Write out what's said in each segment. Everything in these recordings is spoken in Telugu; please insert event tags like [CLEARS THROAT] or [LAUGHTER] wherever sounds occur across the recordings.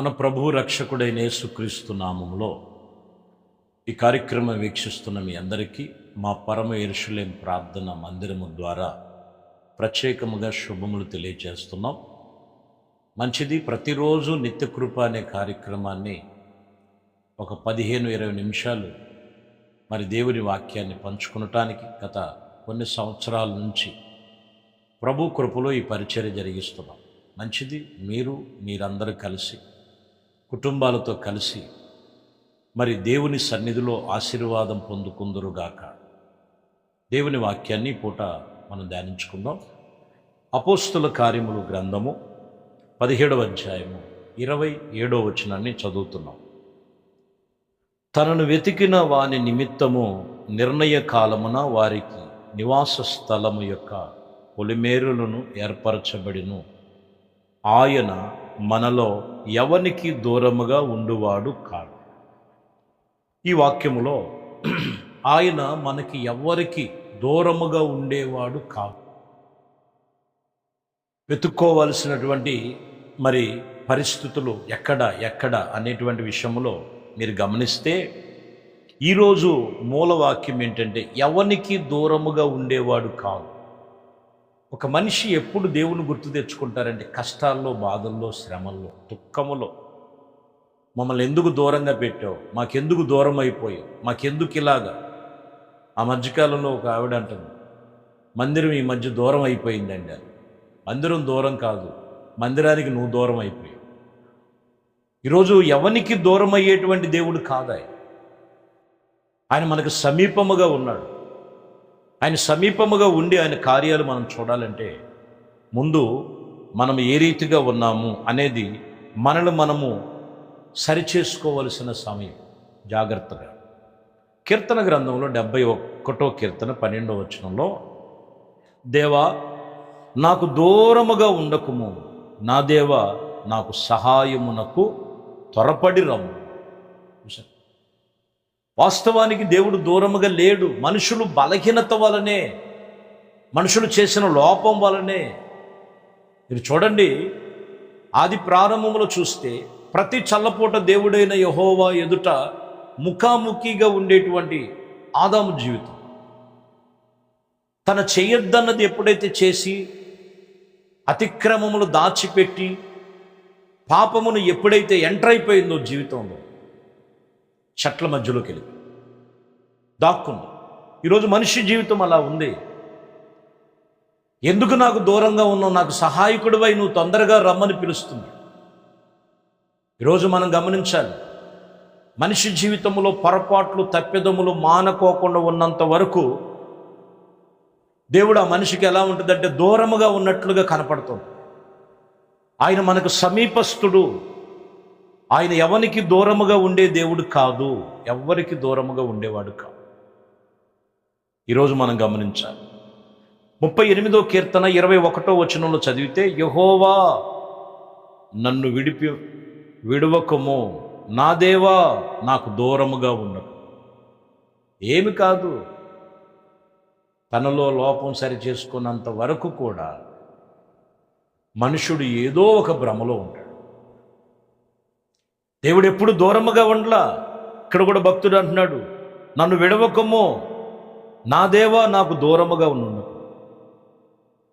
మన ప్రభు రక్షకుడైన యేసుక్రీస్తు నామంలో ఈ కార్యక్రమం వీక్షిస్తున్న మీ అందరికీ మా పరమ ఎరుషులేం ప్రార్థన మందిరము ద్వారా ప్రత్యేకముగా శుభములు తెలియజేస్తున్నాం. మంచిది ప్రతిరోజు నిత్యకృప అనే కార్యక్రమాన్ని ఒక పదిహేను ఇరవై నిమిషాలు మరి దేవుని వాక్యాన్ని పంచుకునటానికి గత కొన్ని సంవత్సరాల నుంచి ప్రభు కృపలో ఈ పరిచర్య జరిగిస్తున్నాం. మంచిది మీరు మీరందరూ కలిసి కుటుంబాలతో కలిసి మరి దేవుని సన్నిధిలో ఆశీర్వాదం పొందుకుందురుగాక. దేవుని వాక్యాన్ని పూట మనం ధ్యానించుకుందాం. అపోస్తుల కార్యములు గ్రంథము పదిహేడవ అధ్యాయము ఇరవై ఏడవ వచనాన్ని చదువుతున్నాం. తనను వెతికిన వాని నిమిత్తము నిర్ణయ కాలమున వారికి నివాస స్థలము యొక్క పొలిమేరులను ఏర్పరచబడిను. ఆయన మనలో ఎవనికి దూరముగా ఉండువాడు కాడు. ఈ వాక్యములో [CLEARS THROAT] ఆయన మనకి ఎవరికి దూరముగా ఉండేవాడు కాదు. వెతుక్కోవలసినటువంటి మరి పరిస్థితులు ఎక్కడ ఎక్కడ అనేటువంటి విషయంలో మీరు గమనిస్తే ఈరోజు మూలవాక్యం ఏంటంటే ఎవనికి దూరముగా ఉండేవాడు కాదు. ఒక మనిషి ఎప్పుడు దేవుని గుర్తు తెచ్చుకుంటారంటే కష్టాల్లో బాధల్లో శ్రమల్లో దుఃఖములో. మమ్మల్ని ఎందుకు దూరంగా పెట్టావు? మాకెందుకు దూరం అయిపోయావు? మాకెందుకు ఇలాగా? ఆ మధ్యకాలంలో ఒక ఆవిడ అంటుంది మందిరం ఈ మధ్య దూరం అయిపోయిందండి అది. మందిరం దూరం కాదు. మందిరానికి నువ్వు దూరం అయిపోయావు. ఈరోజు ఎవనికి దూరం అయ్యేటువంటి దేవుడు కాదా ఆయన మనకు సమీపముగా ఉన్నాడు. ఆయన సమీపముగా ఉండి ఆయన కార్యాలు మనం చూడాలంటే ముందు మనం ఏ రీతిగా ఉన్నాము అనేది మనల్ని మనము సరిచేసుకోవలసిన సమయం. జాగ్రత్తగా. కీర్తన గ్రంథంలో డెబ్బై ఒక్కటో కీర్తన పన్నెండో వచనంలో దేవా నాకు దూరముగా ఉండకుము. నా దేవ నాకు సహాయమునకు త్వరపడి రమ్ము. వాస్తవానికి దేవుడు దూరముగా లేడు. మనుషులు బలహీనత వలనే మనుషులు చేసిన లోపం వలనే. మీరు చూడండి ఆది ప్రారంభంలో చూస్తే ప్రతి చల్లపూట దేవుడైన యహోవా ఎదుట ముఖాముఖిగా ఉండేటువంటి ఆదాము జీవితం. తన చేయొద్దన్నది ఎప్పుడైతే చేసి అతిక్రమములు దాచిపెట్టి పాపమును ఎప్పుడైతే ఎంటర్ అయిపోయిందో జీవితంలో చెట్ల మధ్యలోకి వెళ్ళి దాక్కుంది ఈరోజు మనిషి జీవితం అలా ఉంది. ఎందుకు నాకు దూరంగా ఉన్నావు? నాకు సహాయకుడివై నువ్వు తొందరగా రమ్మని పిలుస్తుంది. ఈరోజు మనం గమనించాలి. మనిషి జీవితంలో పొరపాట్లు తప్పిదములు మానకోకుండా ఉన్నంత వరకు దేవుడు ఆ మనిషికి ఎలా ఉంటుందంటే దూరముగా ఉన్నట్లుగా కనపడుతుంది. ఆయన మనకు సమీపస్థుడు. ఆయన ఎవరికి దూరముగా ఉండే దేవుడు కాదు ఎవరికి దూరముగా ఉండేవాడు కాదు. ఈరోజు మనం గమనించాలి. ముప్పై ఎనిమిదో కీర్తన ఇరవై ఒకటో వచనంలో చదివితే యహోవా నన్ను విడిపి విడవకము. నా దేవా నాకు దూరముగా ఉండకు ఏమి కాదు. తనలో లోపం సరి చేసుకున్నంత వరకు కూడా మనుషుడు ఏదో ఒక భ్రమలో ఉంటాడు. దేవుడు ఎప్పుడు దూరముగా ఉండలా? ఇక్కడ కూడా భక్తుడు అంటున్నాడు నన్ను విడవకము నా దేవా నాకు దూరముగా ఉండు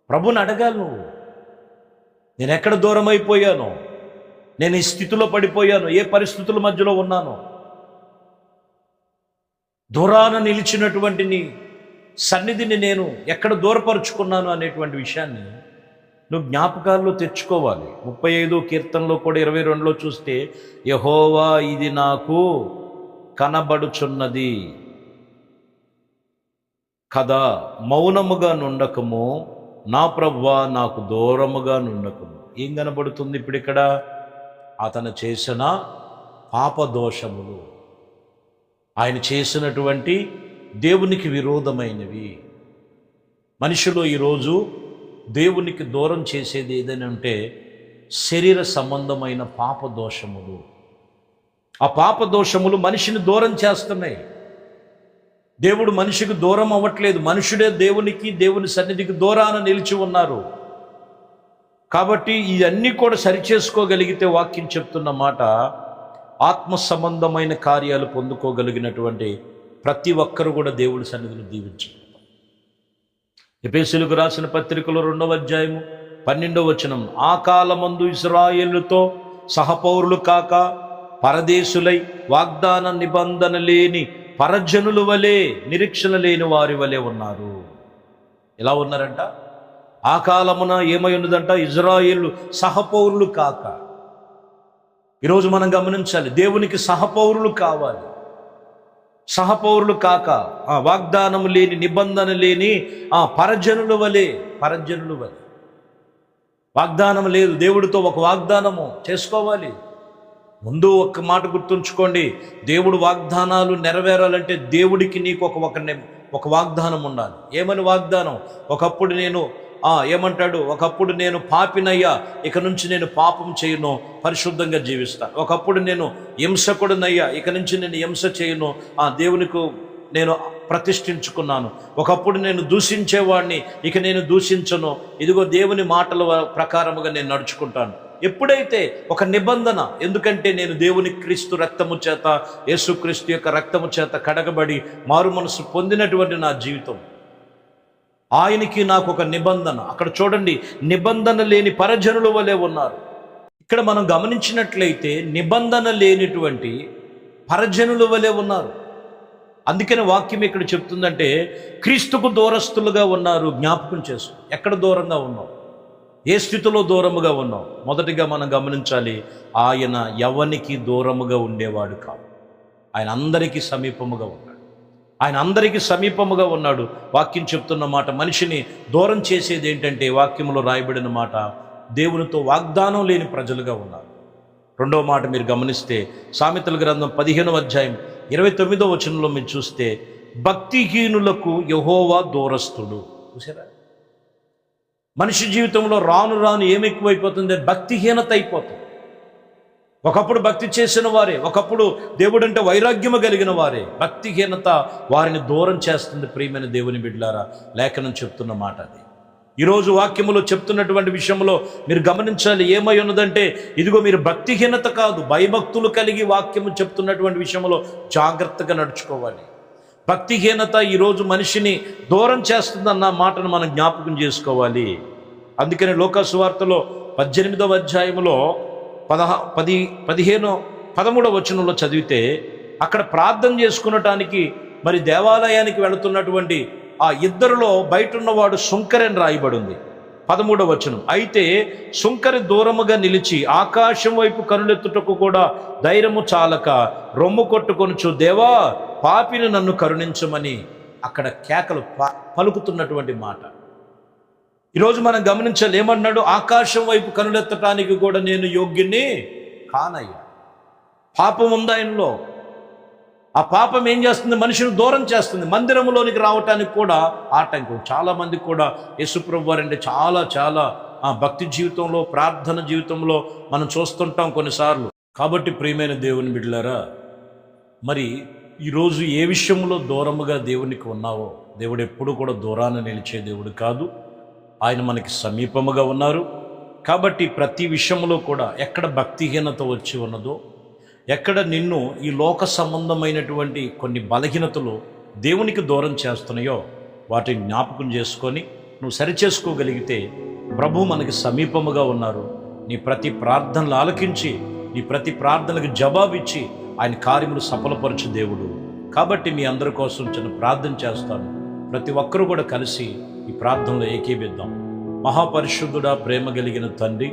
ప్రభుని అడగాలి నువ్వు నేను ఎక్కడ దూరం అయిపోయాను నేను ఈ స్థితిలో పడిపోయాను ఏ పరిస్థితుల మధ్యలో ఉన్నాను. దూరాన నిలిచినటువంటి నీ సన్నిధిని నేను ఎక్కడ దూరపరుచుకున్నాను అనేటువంటి విషయాన్ని నువ్వు జ్ఞాపకాల్లో తెచ్చుకోవాలి. ముప్పై ఐదో కీర్తనలో కూడా ఇరవై రెండులో చూస్తే యహోవా ఇది నాకు కనబడుచున్నది. కదా మౌనముగా నుండకము నా ప్రవ్వా నాకు దూరముగా నుండకము. ఏం కనబడుతుంది ఇప్పుడు ఇక్కడ? అతను చేసిన పాపదోషములు. ఆయన చేసినటువంటి దేవునికి విరోధమైనవి. మనిషిలో ఈరోజు దేవునికి దూరం చేసేది ఏదని ఉంటే శరీర సంబంధమైన పాపదోషములు. ఆ పాపదోషములు మనిషిని దూరం చేస్తున్నాయి. దేవుడు మనిషికి దూరం అవ్వట్లేదు. మనుషుడే దేవునికి దేవుని సన్నిధికి దూరాన నిలిచి ఉన్నారు. కాబట్టి ఇవన్నీ కూడా సరిచేసుకోగలిగితే వాక్యం చెప్తున్న మాట ఆత్మ సంబంధమైన కార్యాలు పొందుకోగలిగినటువంటి ప్రతి ఒక్కరు కూడా దేవుడి సన్నిధిని దీవించారు ఎపేసులకు రాసిన పత్రికలో రెండవ అధ్యాయము పన్నెండవ వచనం ఆ కాలమందు ఇస్రాయేలుతో సహపౌరులు కాక పరదేశులై వాగ్దాన నిబంధన లేని పరజనుల వలె నిరీక్షణ లేని వారి వలె ఉన్నారు. ఎలా ఉన్నారంట? ఆ కాలమున ఏమై ఉన్నదంట? ఇజ్రాయేలు సహపౌరులు కాక. ఈరోజు మనం గమనించాలి దేవునికి సహపౌరులు కావాలి. సహపౌరులు కాక ఆ వాగ్దానం లేని నిబంధన లేని ఆ పరజనుల వలె పరజనుల వలె. వాగ్దానం లేదు. దేవుడితో ఒక వాగ్దానము చేసుకోవాలి. ముందు ఒక మాట గుర్తుంచుకోండి. దేవుడు వాగ్దానాలు నెరవేరాలంటే దేవుడికి నీకు ఒక ఒక వాగ్దానం ఉండాలి. ఏమని వాగ్దానం? ఒకప్పుడు నేను ఏమంటాడు? ఒకప్పుడు నేను పాపినయ్యా ఇక నుంచి నేను పాపం చేయను పరిశుద్ధంగా జీవిస్తాను ఒకప్పుడు నేను హింసకుడినయ్యా ఇక నుంచి నేను హింస చేయను ఆ దేవునికి నేను ప్రతిష్ఠించుకున్నాను. ఒకప్పుడు నేను దూషించేవాడిని ఇక నేను దూషించను. ఇదిగో దేవుని మాటల ప్రకారముగా నేను నడుచుకుంటాను. ఎప్పుడైతే ఒక నిబంధన ఎందుకంటే నేను దేవుని క్రీస్తు రక్తము చేత యేసుక్రీస్తు యొక్క రక్తము చేత కడగబడి మారు మనసు పొందినటువంటి నా జీవితం ఆయనకి నాకు ఒక నిబంధన. అక్కడ చూడండి నిబంధన లేని పరజనుల వలె ఉన్నారు. ఇక్కడ మనం గమనించినట్లయితే నిబంధన లేనిటువంటి పరజనుల వలె ఉన్నారు. అందుకని వాక్యం ఇక్కడ చెప్తుందంటే క్రీస్తుకు దూరస్తులుగా ఉన్నారు జ్ఞాపకం చేసు ఎక్కడ దూరంగా ఉన్నావు? ఏ స్థితిలో దూరముగా ఉన్నావు? మొదటిగా మనం గమనించాలి ఆయన ఎవనికి దూరముగా ఉండేవాడు కాదు. ఆయన అందరికీ సమీపముగా ఉన్నాడు. ఆయన అందరికీ సమీపముగా ఉన్నాడు. వాక్యం చెప్తున్న మాట మనిషిని దూరం చేసేది ఏంటంటే వాక్యంలో రాయబడిన మాట దేవునితో వాగ్దానం లేని ప్రజలుగా ఉన్నారు. రెండవ మాట మీరు గమనిస్తే సామెతల గ్రంథం పదిహేనవ అధ్యాయం ఇరవై తొమ్మిదో వచనంలో మీరు చూస్తే భక్తిహీనులకు యహోవా దూరస్తుడు చూసారా మనిషి జీవితంలో రాను రాను ఏమి ఎక్కువైపోతుంది భక్తిహీనత అయిపోతుంది. ఒకప్పుడు భక్తి చేసిన వారే ఒకప్పుడు దేవుడంటే వైరాగ్యము కలిగిన వారే. భక్తిహీనత వారిని దూరం చేస్తుంది ప్రియమైన దేవుని బిడ్లారా లేఖనం చెప్తున్న మాట అది. ఈరోజు వాక్యములో చెప్తున్నటువంటి విషయంలో మీరు గమనించాలి ఏమై ఉన్నదంటే ఇదిగో మీరు భక్తిహీనత కాదు భయభక్తులు కలిగి వాక్యము చెప్తున్నటువంటి విషయంలో జాగ్రత్తగా నడుచుకోవాలి. భక్తిహీనత ఈరోజు మనిషిని దూరం చేస్తుందన్న మాటను మనం జ్ఞాపకం చేసుకోవాలి. అందుకని లోకాసు వార్తలో పద్దెనిమిదవ అధ్యాయంలో పదహ పది పదిహేను పదమూడవ వచనంలో చదివితే అక్కడ ప్రార్థన చేసుకునటానికి మరి దేవాలయానికి వెళుతున్నటువంటి ఆ ఇద్దరిలో బయట ఉన్నవాడు సుంకరని రాయబడి ఉంది పదమూడవ వచనం. అయితే సుంకరి దూరముగా నిలిచి ఆకాశం వైపు కనులెత్తుటకు కూడా ధైర్యము చాలక రొమ్ము కొట్టుకొనుచు దేవా పాపిని నన్ను కరుణించమని అక్కడ కేకలు ప- పలుకుతున్నటువంటి మాట. ఈరోజు మనం గమనించాలి ఏమన్నాడు? ఆకాశం వైపు కనులెత్తటానికి కూడా నేను యోగ్యుని కానయ్యా. పాపం ఉంది ఆయనలో ఆ పాపం ఏం చేస్తుంది? మనిషిని దూరం చేస్తుంది. మందిరంలోనికి రావటానికి కూడా ఆటంకం. చాలా మంది కూడా యేసుప్రభు వారంటే చాలా చాలా ఆ భక్తి జీవితంలో ప్రార్థన జీవితంలో మనం చూస్తుంటాం కొన్నిసార్లు. కాబట్టి ప్రియమైన దేవుని బిడ్డలారా మరి ఈరోజు ఏ విషయంలో దూరముగా దేవునికి ఉన్నావో? దేవుడు ఎప్పుడు కూడా దూరాన నిలిచే దేవుడు కాదు. ఆయన మనకి సమీపముగా ఉన్నారు. కాబట్టి ప్రతి విషయంలో కూడా ఎక్కడ భక్తిహీనత వచ్చి ఉన్నదో ఎక్కడ నిన్ను ఈ లోక సంబంధమైనటువంటి కొన్ని బలహీనతలు దేవునికి దూరం చేస్తున్నాయో వాటిని జ్ఞాపకం చేసుకొని నువ్వు సరిచేసుకోగలిగితే ప్రభు మనకి సమీపముగా ఉన్నారు. నీ ప్రతి ప్రార్థనలు ఆలకించి నీ ప్రతి ప్రార్థనలకు జవాబిచ్చి ఆయన కార్యములు సఫలపరచు దేవుడు. కాబట్టి మీ అందరి కోసం చిన్న ప్రార్థన చేస్తాను. ప్రతి ఒక్కరూ కూడా కలిసి ఈ ప్రార్థనలో ఏకీభిద్దాం మహాపరిశుద్ధుడా ప్రేమ కలిగిన తండ్రి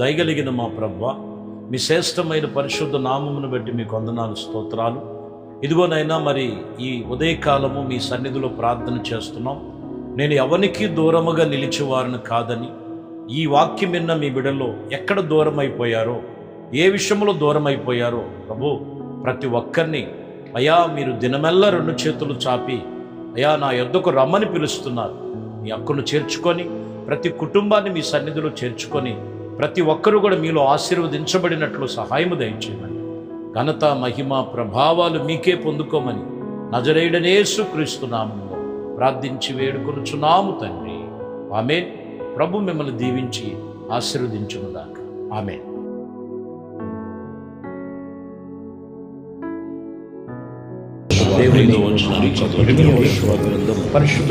దయగలిగిన మా ప్రభ మీ శ్రేష్టమైన పరిశుద్ధ నామమును బట్టి మీకు వందనాలు స్తోత్రాలు. ఇదిగోనైనా మరి ఈ ఉదయకాలము మీ సన్నిధిలో ప్రార్థన చేస్తున్నాం. నేను ఎవరికి దూరముగా నిలిచేవారిని కాదని ఈ వాక్యం విన్న మీ బిడల్లో ఎక్కడ దూరం అయిపోయారో ఏ విషయంలో దూరం అయిపోయారో ప్రభు ప్రతి ఒక్కరిని అయా మీరు దినమెల్లా రెండు చేతులు చాపి అయా నా యొద్దకు రమ్మని పిలుస్తున్నారు. మీ హక్కును చేర్చుకొని ప్రతి కుటుంబాన్ని మీ సన్నిధిలో చేర్చుకొని ప్రతి ఒక్కరూ కూడా మీలో ఆశీర్వదించబడినట్లు సహాయము దయచేయమని. ఘనత మహిమ ప్రభావాలు మీకే పొందుకోమని నజరేయుడనేసు క్రీస్తు నామంలో ప్రార్థించి వేడుకొనుచున్నాము తండ్రి. ఆమె ప్రభు మిమ్మల్ని దీవించి ఆశీర్వదించునుగాక. ఆమె పరిశుద్ధ